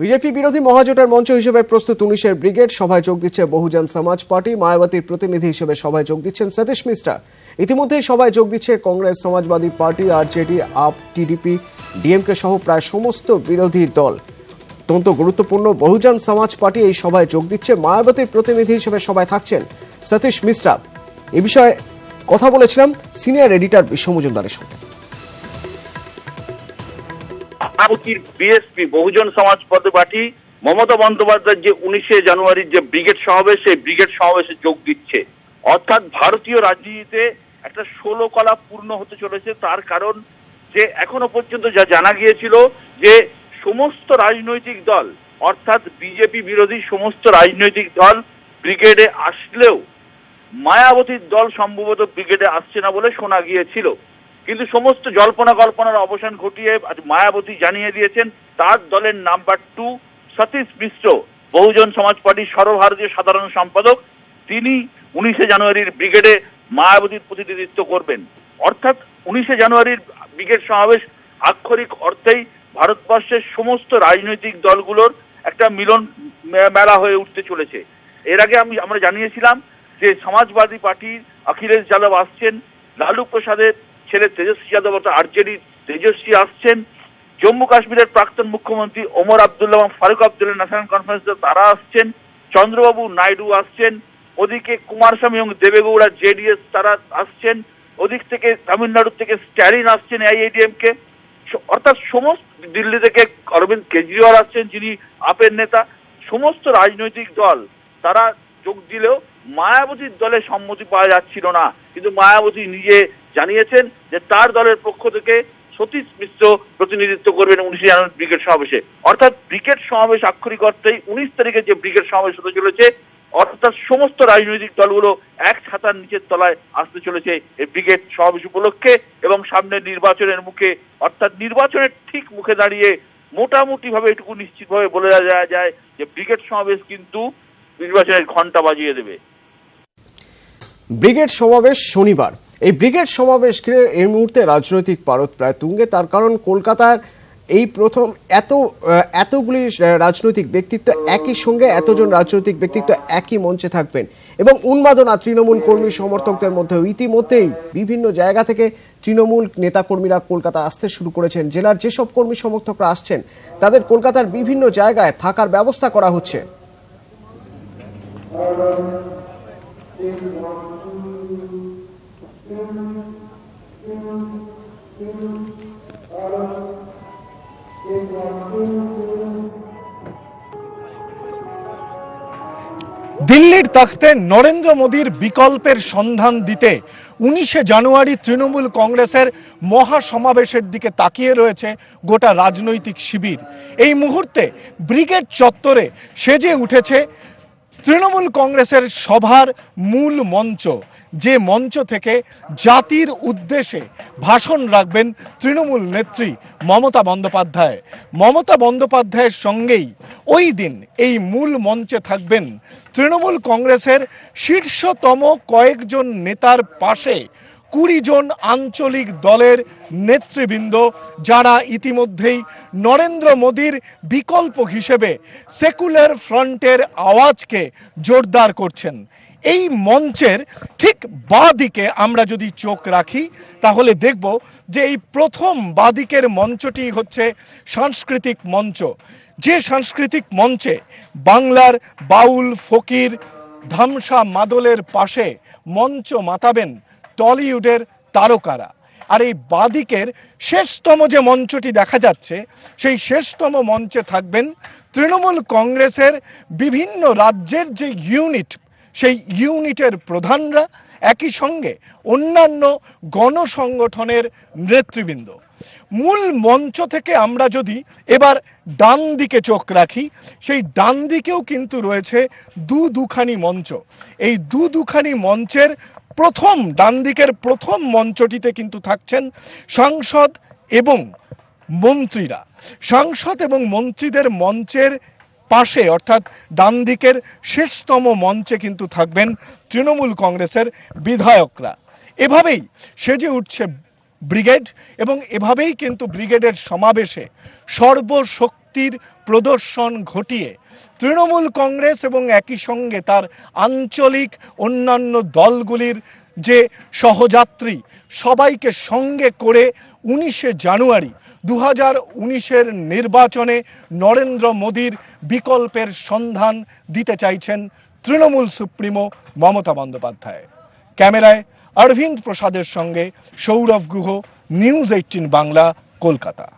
BJP বিরোধী মহাজোটের মঞ্চ হিসেবে প্রস্তুত উনিশের ব্রিগেড, সভায় যোগ দিচ্ছে বহুজন সমাজ পার্টি, মায়াবতীর প্রতিনিধি হিসেবে সভায় যোগ দিচ্ছেন সতীশ মিশ্রা। ইতিমধ্যেই সভায় যোগ দিচ্ছে Congress, Samajwadi Party, RJD, AAP, TDP, DMK সহ প্রায় সমস্ত বিরোধী দল। অত্যন্ত গুরুত্বপূর্ণ বহুজন সমাজ পার্টি এই সভায় যোগ দিচ্ছে, মায়াবতীর প্রতিনিধি হিসেবে সভায় থাকছেন সতীশ মিশ্রা। এ বিষয়ে কথা বলেছিলাম সিনিয়র এডিটর বিশ্ব মজুমদারের সঙ্গে। মায়াবতীর বিএসপি বহুজন সমাজ পার্টি, মমতা বন্দ্যোপাধ্যায়ের যে উনিশে জানুয়ারির যে ব্রিগেড সমাবেশ, সেই ব্রিগেড সমাবেশে যোগ দিচ্ছে। অর্থাৎ ভারতীয় রাজনীতিতে একটা ষোলো কলা পূর্ণ হতে চলেছে, তার কারণ যে এখনও পর্যন্ত যা জানা গিয়েছিল যে সমস্ত রাজনৈতিক দল, অর্থাৎ বিজেপি বিরোধী সমস্ত রাজনৈতিক দল ব্রিগেডে আসলেও মায়াবতীর দল সম্ভবত ব্রিগেডে আসছে না বলে শোনা গিয়েছিল। কিন্তু সমস্ত জল্পনা কল্পনার অবসান ঘটিয়ে মায়াবতী জানিয়ে দিয়েছেন, তার দলের নাম্বার টু সতীশ মিশ্র, বহুজন সমাজ পার্টির সর্বভারতীয় সাধারণ সম্পাদক। তিনি উনিশে জানুয়ারির ব্রিগেডে মায়াবতীর প্রতিনিধিত্ব করবেন। অর্থাৎ উনিশে জানুয়ারির ব্রিগেড সমাবেশ আক্ষরিক অর্থেই ভারতবর্ষের সমস্ত রাজনৈতিক দলগুলোর একটা মিলন মেলা হয়ে উঠতে চলেছে। এর আগে আমি, আমরা জানিয়েছিলাম যে সমাজবাদী পার্টির অখিলেশ যাদব আসছেন, লালু প্রসাদের ছেলে তেজস্বী যাদব অর্থাৎ আরজেডির তেজস্বী আসছেন। জম্মু কাশ্মীরের প্রাক্তন মুখ্যমন্ত্রী ওমর আবদুল্লাহ এবং ফারুক আবদুল্লাহ ন্যাশনাল কনফারেন্সে তারা আসছেন। চন্দ্রবাবু নাইডু আসছেন। ওদিকে কুমারস্বামী এবং দেবেগৌড়া জেডিএস তারা আসছেন। ওদিক থেকে তামিলনাড়ু থেকে স্ট্যালিন আসছেন আইআইডিএম কে। অর্থাৎ সমস্ত দিল্লি থেকে অরবিন্দ কেজরিওয়াল আসছেন, যিনি আপের নেতা। সমস্ত রাজনৈতিক দল তারা যোগ দিলেও মায়াবতীর দলে সম্মতি পাওয়া যাচ্ছিল না। কিন্তু মায়াবতী নিজে জানিয়েছেন যে তার দলের পক্ষ থেকে সতীশ মিশ্র প্রতিনিধিত্ব করবেন উনিশে জানুয়ারি ব্রিগেড সমাবেশে। অর্থাৎ ব্রিগেড সমাবেশ আক্ষরিক অর্থেই উনিশ তারিখে যে ব্রিগেড সমাবেশ হতে চলেছে, অর্থাৎ সমস্ত রাজনৈতিক দলগুলো এক ছাতার নিচের তলায় আসতে চলেছে এই ব্রিগেড সমাবেশ উপলক্ষে এবং সামনে নির্বাচনের মুখে, অর্থাৎ নির্বাচনের ঠিক মুখে দাঁড়িয়ে মোটামুটি ভাবে এটুকু নিশ্চিতভাবে বলে দেওয়া যায় যে ব্রিগেড সমাবেশ কিন্তু নির্বাচনের ঘণ্টা বাজিয়ে দেবে। ব্রিগেড সমাবেশ শনিবার এই ব্রিগেড সমাবেশ ঘিরে এই মুহূর্তে রাজনৈতিক পারদ প্রায় তুঙ্গে। তার কারণ কলকাতার এই প্রথম এত এতগুলি রাজনৈতিক ব্যক্তিত্ব একই সঙ্গে এতজন রাজনৈতিক ব্যক্তিত্ব একই মঞ্চে থাকবেন। এবং উন্মাদনা তৃণমূল কর্মী সমর্থকদের মধ্যে ইতিমধ্যেই বিভিন্ন জায়গা থেকে তৃণমূল নেতাকর্মীরা কলকাতা আসতে শুরু করেছেন। জেলার যেসব কর্মী সমর্থকরা আসছেন, তাদের কলকাতার বিভিন্ন জায়গায় থাকার ব্যবস্থা করা হচ্ছে। দিল্লির তখতে নরেন্দ্র মোদীর বিকল্পের সন্ধান দিতে উনিশে জানুয়ারি তৃণমূল কংগ্রেসের মহাসমাবেশের দিকে তাকিয়ে রয়েছে গোটা রাজনৈতিক শিবির। এই মুহূর্তে ব্রিগেড চত্বরে সেজে উঠেছে তৃণমূল কংগ্রেসের সভার মূল মঞ্চ, যে মঞ্চ থেকে জাতির উদ্দেশ্যে ভাষণ রাখবেন তৃণমূল নেত্রী মমতা বন্দ্যোপাধ্যায়। মমতা বন্দ্যোপাধ্যায়ের সঙ্গেই ওই দিন এই মূল মঞ্চে থাকবেন তৃণমূল কংগ্রেসের শীর্ষতম কয়েকজন নেতার পাশে কুড়ি জন আঞ্চলিক দলের নেতৃবৃন্দ যারা ইতিমধ্যেই নরেন্দ্র মোদীর বিকল্প হিসেবে সেকুলার ফ্রন্টের আওয়াজকে জোরদার করছেন। এই মঞ্চের ঠিক বাদিকে আমরা যদি চোখ রাখি, তাহলে দেখব যে এই প্রথম বাদিকের মঞ্চটি হচ্ছে সাংস্কৃতিক মঞ্চ। যে সাংস্কৃতিক মঞ্চে বাংলার বাউল ফকির ধামসা মাদলের পাশে মঞ্চ মাতাবেন টলিউডের তারকারা। আর এই বাদিকের শেষতম যে মঞ্চটি দেখা যাচ্ছে, সেই শেষতম মঞ্চে থাকবেন তৃণমূল কংগ্রেসের বিভিন্ন রাজ্যের যে ইউনিট, সেই ইউনিটের প্রধানরা একই সঙ্গে অন্যান্য গণসংগঠনের নেতৃবৃন্দ। মূল মঞ্চ থেকে আমরা যদি এবার ডান দিকে চোখ রাখি, সেই ডান দিকেও কিন্তু রয়েছে দু দুখানি মঞ্চ। এই দু দুখানি মঞ্চের প্রথম, ডান দিকের প্রথম মঞ্চটিতে কিন্তু থাকছেন সাংসদ এবং মন্ত্রীরা। সাংসদ এবং মন্ত্রীদের মঞ্চের পাশে, অর্থাৎ ডান দিকের শেষতম মঞ্চে কিন্তু থাকবেন তৃণমূল কংগ্রেসের বিধায়করা। এভাবেই সেজে উঠছে ব্রিগেড এবং এভাবেই কিন্তু ব্রিগেডের সমাবেশে সর্বশক্তির প্রদর্শন ঘটিয়ে তৃণমূল কংগ্রেস এবং একই সঙ্গে তার আঞ্চলিক অন্যান্য দলগুলির যে সহযাত্রী সবাইকে সঙ্গে করে উনিশে জানুয়ারি দু হাজার উনিশের নির্বাচনে নরেন্দ্র মোদীর বিকল্পের সন্ধান দিতে চাইছেন তৃণমূল সুপ্রিমো মমতা বন্দ্যোপাধ্যায়। ক্যামেরায় অরবিন্দ প্রসাদের সঙ্গে সৌরভ গুহ, নিউজ এইটিন বাংলা, কলকাতা।